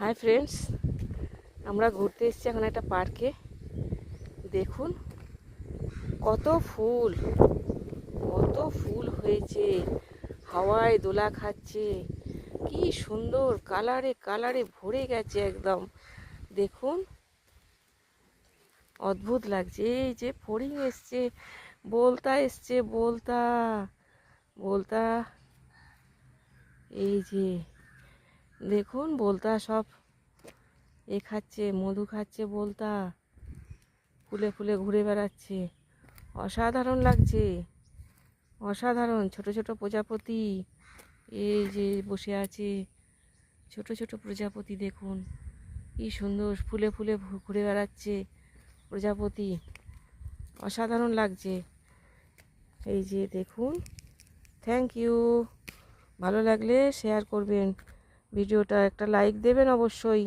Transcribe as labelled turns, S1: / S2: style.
S1: Hi friends আমরা ঘুরতে এসেছি এখন একটা পার্কে দেখুন, কত ফুল কত ফুল হয়েছে। হাওয়ায় দোলা খাচ্ছে। কি সুন্দর, কালারে কালারে ভরে গেছে একদম। দেখুন, অদ্ভুত লাগছে। এই যে ফড়িং এসছে, বলতা এসছে, বলতা বলতা। এই যে দেখুন, বলতা সব এ খাচ্ছে, মধু খাচ্ছে বলতা। ফুলে ফুলে ঘুরে বেড়াচ্ছে। অসাধারণ লাগছে। অসাধারণ। ছোট ছোট প্রজাপতি। এই যে বসে আছে ছোট ছোট প্রজাপতি, দেখুন। কি সুন্দর। ফুলে ফুলে ঘুরে বেড়াচ্ছে প্রজাপতি। অসাধারণ লাগছে। এই যে দেখুন, থ্যাংক ইউ। ভালো লাগলে শেয়ার করবেন। ভিডিওটা একটা লাইক দেবেন অবশ্যই।